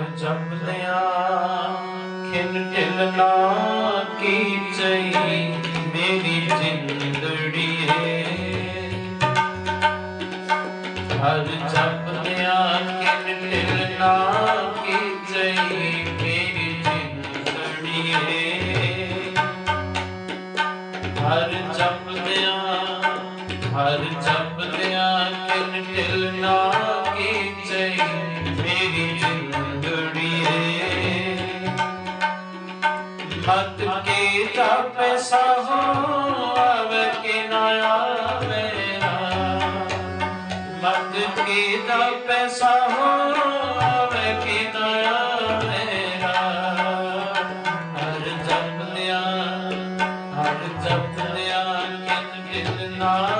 ਹਰ ਜਪਦਿਆਂ ਖਿਨ ਢਿਲ ਨਾ ਕੀਚਈ ਮੇਰੀ ਜਿੰਦੜੀਏ। ਹਰ ਜਪਦਿਆਂ 难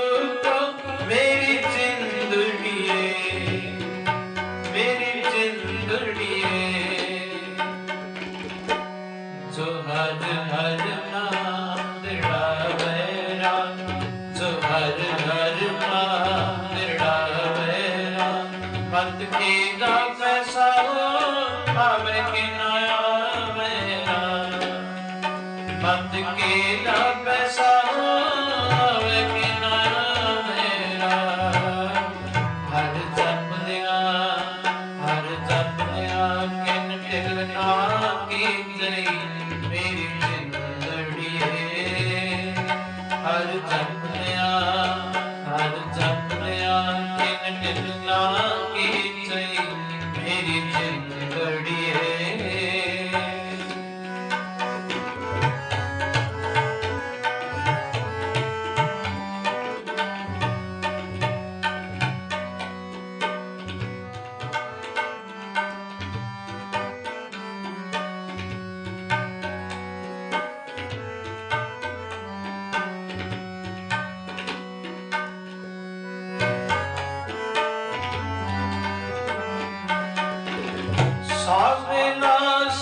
ਮਤ ਕੀਦਾ ਪੈਸਾ ਆਮਰ ਕੇ ਨਾ ਆਵੇਗਾ ਮਤ ਕੀਦਾ ਪੈਸਾ ਆਵੇ ਕੇ ਨਾ ਆਵੇਗਾ ਹਰ ਜਪਦਿਆ ਹਰ ਜਪਦਿਆ ਕਿਨ ਟਿਕਣਾ ਕੀ ਜਰੀ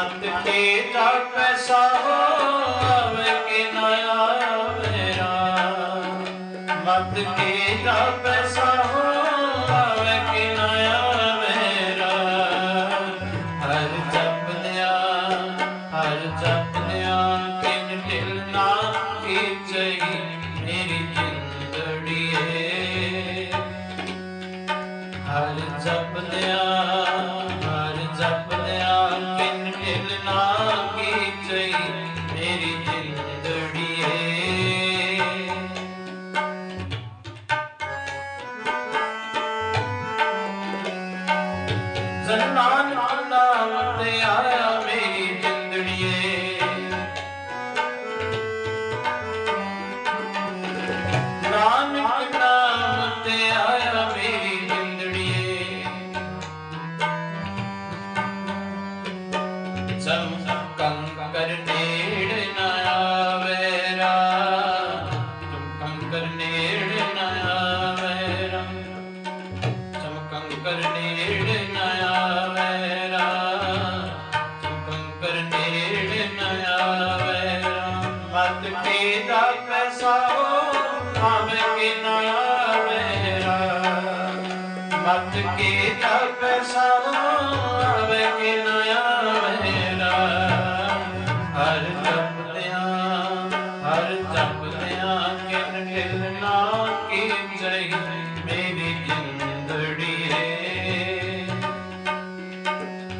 ਨੰਦ ਕੇ ਜਪ ਸਭ ਆਵੇ ਕਿ ਨਾ ਆਵੇ ਰਾਮ। ਨੰਦ ਕੇ ਜਪ ਸਭ ਆਵੇ ਕਿ ਨਾ ਆਵੇ ਰਾਮ। ਹਰ ਜਪਦਿਆ ਹਰ ਜਪਦਿਆ ਕਿਨ ਢਿਲ ਨਾ ਕੀਚਈ ਮੇਰੀ Zanan Allah Ya. ਮਤ ਕੇ ਤਪ ਸਰਵੇ ਕਿ ਨਯਾ ਮੇਰਾ ਹਰ ਜਪਦਿਆਂ ਹਰ ਜਪਦਿਆਂ ਕਿਨ ਖਿਲਣਾ ਕੀ ਜਈ ਮੇਰੀ ਜਿੰਦੜੀਏ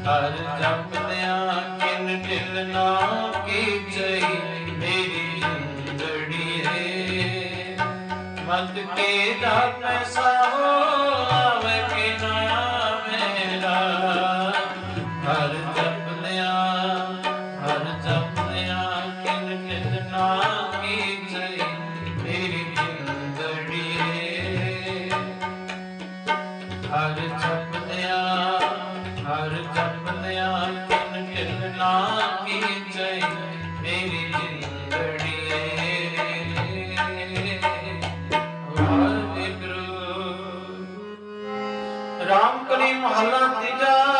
ਹਰ ਜਪਦਿਆਂ ਕਿਨ ਖਿਲਣਾ ਕੀ ਜਈ ਮੇਰੀ ਜਿੰਦੜੀਏ ਮਤ ਕੇ ਤਪ ਸਰਵੇ করিম হালাত নিজাম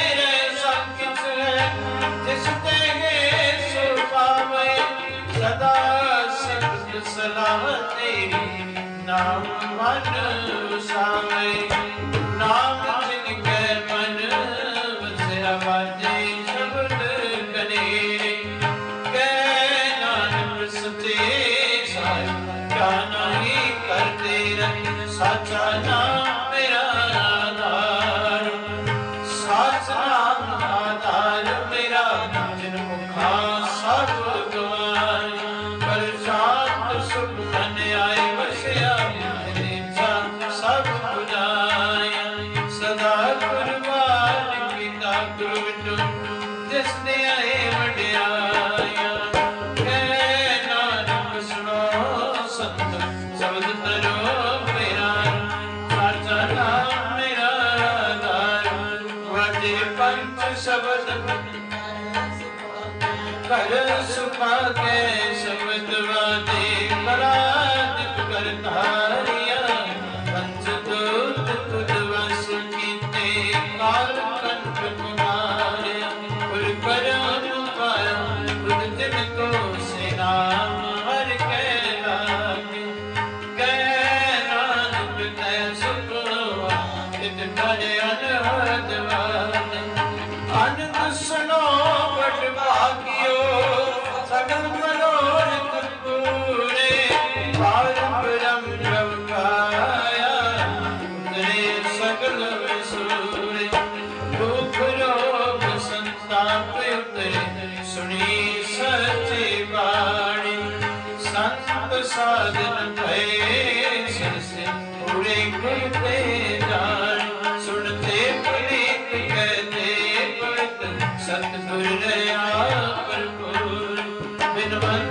Thank you. ਕਰ ਸੁਪਾਕੇ ਦਿਨ ਭਏ ਸਿਰ ਸੇ ਪੂਰੇ ਕੀਤੇ ਜਾਣ, ਸੁਣਤੇ ਪ੍ਰੀਤ ਕਹਤੇ ਪਤ ਸਤਿਗੁਰ ਦਇਆ ਭਰਪੂਰ ਬਿਨਵੰਤ